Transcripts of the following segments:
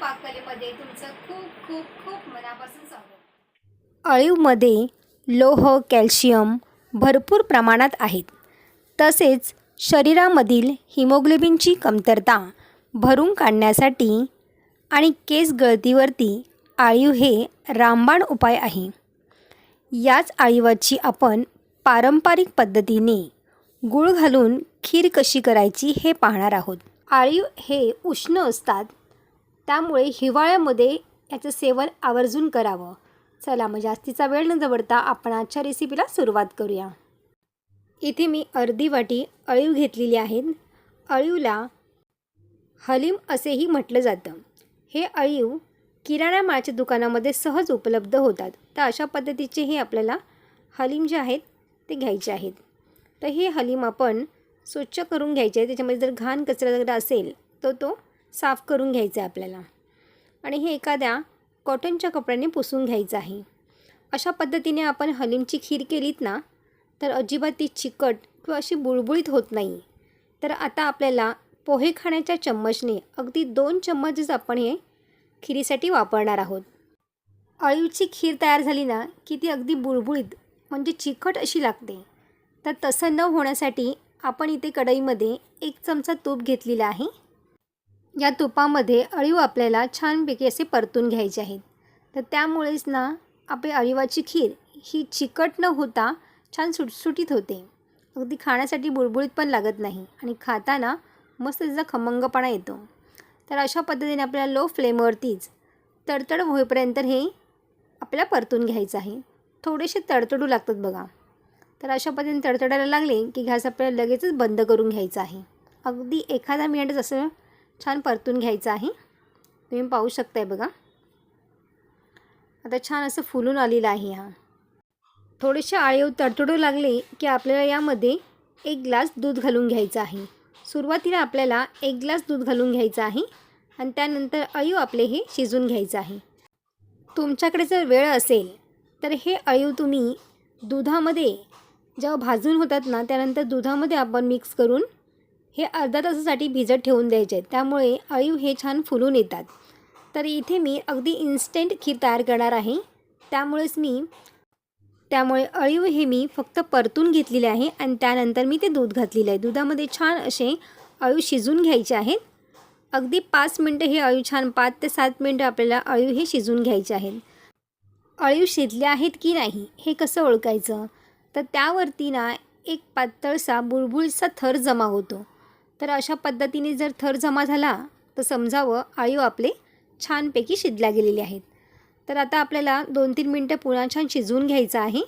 पाककलेमध्ये तुमचं खूप खूप खूप मनापासून स्वागत. अळीवमध्ये लोह कॅल्शियम भरपूर प्रमाणात आहेत. तसेच शरीरामधील हिमोग्लोबिनची कमतरता भरून काढण्यासाठी आणि केस गळतीवरती आळीव हे रामबाण उपाय आहे. याच आळीवाची आपण पारंपरिक पद्धतीने गूळ घालून खीर कशी करायची हे पाहणार आहोत. आळीव हे उष्ण असतात त्यामुळे हिवाळ्यामध्ये याचं सेवन आवर्जून करावं. चला मग जास्तीचा वेळ न जवळता आपण आजच्या रेसिपीला सुरुवात करूया. इथे मी अर्धी वाटी अळीव घेतलेली आहेत. अळीवला हलीम असेही म्हटलं जातं. हे अळीव किराणा माळच्या दुकानामध्ये सहज उपलब्ध होतात. तर अशा पद्धतीचे हे आपल्याला हलीम जे आहेत ते घ्यायचे आहेत. तर हे हलीम आपण स्वच्छ करून घ्यायचे आहे. त्याच्यामध्ये जर घाण कचरा वगैरे असेल तर तो साफ करून घ्यायचं आहे आपल्याला. आणि हे एखाद्या कॉटनच्या कपड्याने पुसून घ्यायचं आहे. अशा पद्धतीने आपण हलीमची खीर केलीत ना तर अजिबात ती चिकट किंवा अशी बुळबुळीत होत नाही. तर आता आपल्याला पोहे खाण्याच्या चम्मचने अगदी दोन चम्मचच आपण हे खिरीसाठी वापरणार आहोत. अळीवची खीर तयार झाली ना की ती अगदी बुळबुळीत म्हणजे चिकट अशी लागते. तर तसं न होण्यासाठी आपण इथे कढईमध्ये एक चमचा तूप घेतलेला आहे. या तुपामध्ये अळीव आपल्याला छानपैकी असे परतून घ्यायचे आहेत. तर त्यामुळेच ना आपली अळीवाची खीर ही चिकट न होता छान सुटसुटीत होते. अगदी खाण्यासाठी बुळबुळीत पण लागत नाही आणि खाताना मस्त त्याचा खमंगपणा येतो. तर अशा पद्धतीने आपल्याला लो फ्लेमवरतीच तडतड होईपर्यंत हे आपल्याला परतून घ्यायचं आहे. थोडेसे तडतडू लागतात बघा. तर अशा पद्धतीने तडतडायला लागले की गॅस आपल्याला लगेचच बंद करून घ्यायचा आहे. अगदी एखादा मिनिटच असं छान परतून घ्यायचं आहे. तुम्ही पाहू शकताय बघा. आता छान असं फुलून आलेलं आहे हा. थोडेसे आळीव तडतडू लागले की आपल्याला यामध्ये एक ग्लास दूध घालून घ्यायचं आहे. सुरुवातीला आपल्याला एक ग्लास दूध घालून घ्यायचं आहे आणि त्यानंतर अळीव आपले हे शिजून घ्यायचं आहे. तुमच्याकडे जर वेळ असेल तर हे अळीव तुम्ही दुधामध्ये जेव्हा भाजून होतात ना त्यानंतर दुधामध्ये आपण मिक्स करून हे अर्धा तासासाठी भिजत ठेवून द्यायचे. आहेत त्यामुळे अळीव हे छान फुलून येतात. तर इथे मी अगदी इन्स्टंट खीर तयार करणार आहे. त्यामुळेच मी त्यामुळे अळीव हे मी फक्त परतून घेतलेले आहे आणि त्यानंतर मी ते दूध घातलेलं आहे. दुधामध्ये छान असे अळीव शिजून घ्यायचे आहेत. अगदी पाच मिनटं हे अळीव छान पाच ते सात मिनटं आपल्याला अळीव हे शिजून घ्यायचे आहेत. अळीव शिजले आहेत की नाही हे कसं ओळखायचं? तर त्यावरती ना एक पातळसा बुळबुळीचा थर जमा होतो. तर अशा पद्धतीने जर थर जमा झाला तर समजावं आळीव आपले छानपैकी शिजल्या गेलेले आहेत. तर आता आपल्याला दोन तीन मिनटं पुन्हा छान शिजवून घ्यायचं आहे.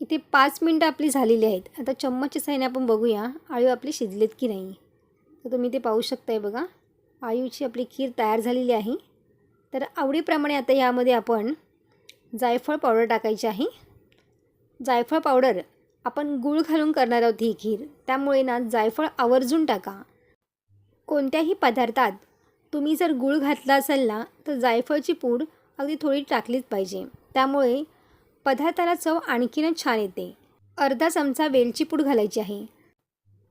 इथे पाच मिनटं आपली झालेली आहेत. आता चम्मचच्या साईने आपण बघूया आळीव आपले शिजलेत की नाही. तर तुम्ही ते पाहू शकताय बघा आळीवची आपली खीर तयार झालेली आहे. तर आवडीप्रमाणे आता यामध्ये आपण जायफळ पावडर टाकायची आहे. जायफळ पावडर आपण गूळ घालून करणार आहोत ही खीर. त्यामुळे ना जायफळ आवर्जून टाका. कोणत्याही पदार्थात तुम्ही जर गूळ घातला असेल ना तर जायफळची पूड अगदी थोडी टाकलीच पाहिजे. त्यामुळे पदार्थाला चव आणखीनच छान येते. अर्धा चमचा वेलची पूड घालायची आहे.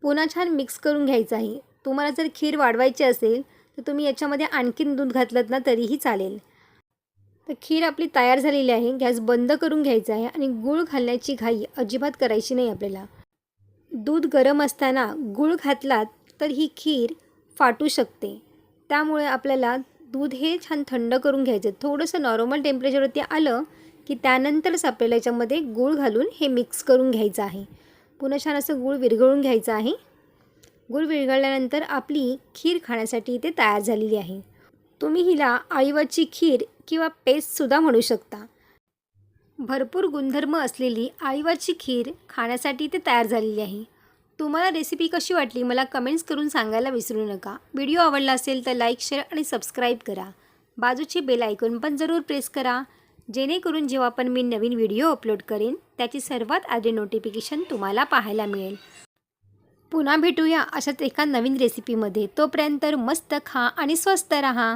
पुन्हा छान मिक्स करून घ्यायचं आहे. तुम्हाला जर खीर वाढवायची असेल तर तुम्ही याच्यामध्ये आणखीन दूध घातलं ना तरीही चालेल. तर खीर आपली तयार झालेली आहे. गॅस बंद करून घ्यायचा आहे आणि गूळ घालण्याची घाई अजिबात करायची नाही आपल्याला. दूध गरम असताना गूळ घातलात तर ही खीर फाटू शकते. त्यामुळे आपल्याला दूध हे छान थंड करून घ्यायचं. थोडंसं नॉर्मल टेम्परेचरवरती आलं की त्यानंतरच आपल्याला याच्यामध्ये गूळ घालून हे मिक्स करून घ्यायचं आहे. पुन्हा छान असं गूळ विरघळून घ्यायचं आहे. गूळ विरघळल्यानंतर आपली खीर खाण्यासाठी इथे तयार झालेली आहे. तुम्ही हिला आळीवाची खीर किंवा पेस्टसुद्धा म्हणू शकता. भरपूर गुणधर्म असलेली आळीवरची खीर खाण्यासाठी ते तयार झालेली आहे. तुम्हाला रेसिपी कशी वाटली मला कमेंट्स करून सांगायला विसरू नका. व्हिडिओ आवडला असेल तर लाईक शेअर आणि सबस्क्राईब करा. बाजूचे बेल आयकॉन पण जरूर प्रेस करा. जेणेकरून जेव्हा पण मी नवीन व्हिडिओ अपलोड करेन त्याची सर्वात आधी नोटिफिकेशन तुम्हाला पाहायला मिळेल. पुन्हा भेटूया अशाच एका नवीन रेसिपीमध्ये तोपर्यंत मस्त खा आणि स्वस्त रहा.